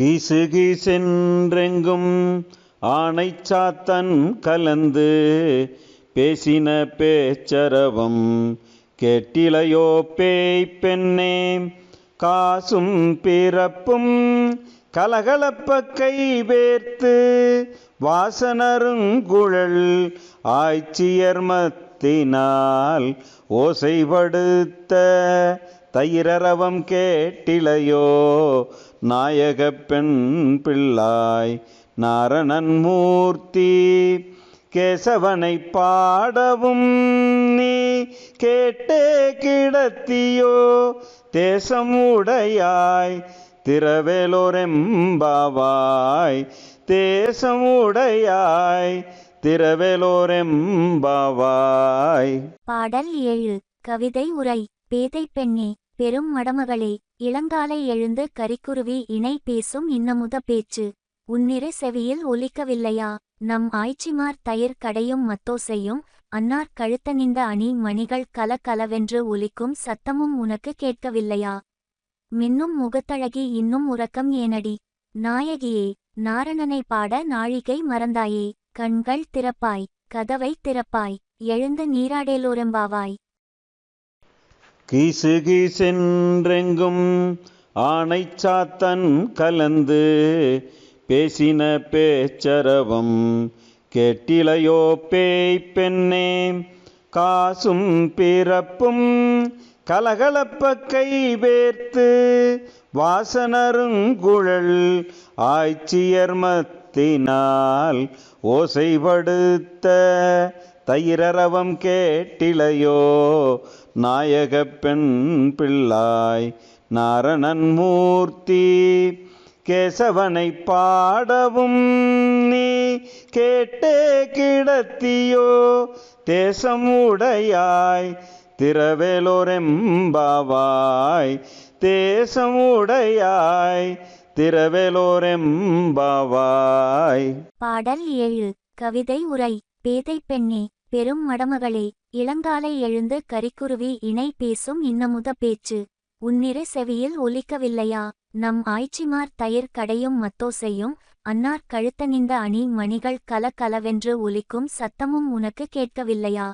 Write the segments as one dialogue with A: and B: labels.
A: கீசு கீசென்றெங்கும் ஆனை சாத்தன் கலந்து பேசின பேச்சரவம் கேட்டிலையோ பேய் பெண்ணே காசும் பிறப்பும் கலகலப்ப கை வேர்த்து வாசனருங்குழல் ஆய்ச்சியர் மத்தினால் ஓசைப்படுத்த தயிரரவம் கேட்டிலையோ? நாயக பெண் பிள்ளாய் நாரணன் மூர்த்தி கேசவனை பாடவும் நீ கேட்டே கிடத்தியோ? தேசம் உடையாய் திரவேலோரெம்பாவாய் தேசம் உடையாய் திரவேலோரெம்பாவாய்
B: பாடல் ஏழு. கவிதை உரை. பேதை பெண்ணே பெரும் மடமகளே இளங்காலை எழுந்து கரிக்குருவி இணை பேசும் இன்னமுத பேச்சு. உன்னிரு செவியில் ஒலிக்கவில்லையா? நம் ஆய்ச்சிமார் தயிர் கடையும் மத்தோசையும் அன்னார் கழுத்தணிந்த அணி மணிகள் கல கலவென்று ஒலிக்கும் சத்தமும் உனக்கு கேட்கவில்லையா? மின்னும் முகத்தழகி இன்னும் உறக்கம் ஏனடி. நாயகியே நாரணனை பாட நாழிகை மறந்தாயே. கண்கள் திறப்பாய் கதவை திறப்பாய். எழுந்து நீராடேலோரெம்பாவாய்.
A: கீசு கீசென்றெங்கும் ஆனை சாத்தன் கலந்து பேசின பேச்சரவம் கேட்டிலையோ பேய் பெண்ணே காசும் பிறப்பும் கலகலப்ப கை வேர்த்து வாசனருங்குழல் ஆய்ச்சியர் மத்தினால் ஓசைப்படுத்த தயிரரவம் கேட்டிலையோ? நாயக பெண் பிள்ளாய் நாரணன் மூர்த்தி கேசவனை பாடவும் நீ கேட்டே கிடத்தியோ? தேசம் உடையாய் திரவேலோரெம்பாவாய் தேசம் உடையாய் திரவேலோரெம்பாவாய்
B: பாடல் ஏழு கவிதை உரை. பேதை பெண்ணே பெரும் மடமகளே இளங்காலை எழுந்து கரிக்குருவி இணை பேசும் இன்னமுத பேச்சு. உன்னிரு செவியில் ஒலிக்கவில்லையா? நம் ஆய்ச்சிமார் தயிர் கடையும் மத்தோசையும் அன்னார் கழுத்தணிந்த அணி மணிகள் கல கலவென்று ஒலிக்கும் சத்தமும் உனக்கு கேட்கவில்லையா?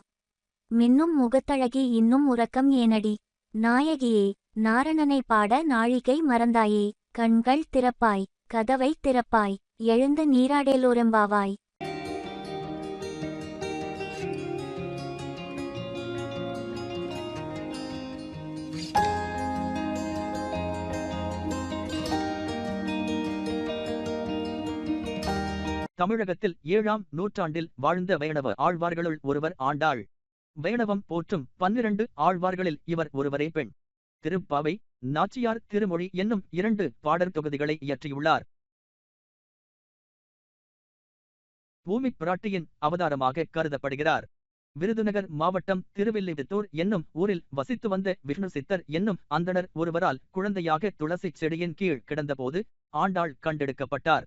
B: மின்னும் முகத்தழகி இன்னும் உறக்கம் ஏனடி? நாயகியே நாரணனை பாட நாழிகை மறந்தாயே. கண்கள் திறப்பாய் கதவை திறப்பாய் எழுந்து நீராடேலோரம்பாவாய்.
C: தமிழகத்தில் ஏழாம் நூற்றாண்டில் வாழ்ந்த வைணவ ஆழ்வார்களுள் ஒருவர் ஆண்டாள். வைணவம் போற்றும் பன்னிரண்டு ஆழ்வார்களில் இவர் ஒருவரே பெண். திருப்பாவை நாச்சியார் திருமொழி என்னும் இரண்டு பாடற் தொகுதிகளை இயற்றியுள்ளார். பூமி பிராட்டியின் அவதாரமாக கருதப்படுகிறார். விருதுநகர் மாவட்டம் திருவில்லிபுத்தூர் என்னும் ஊரில் வசித்து வந்த விஷ்ணு சித்தர் என்னும் அந்தணர் ஒருவரால் குழந்தையாக துளசி செடியின் கீழ் கிடந்தபோது ஆண்டாள் கண்டெடுக்கப்பட்டார்.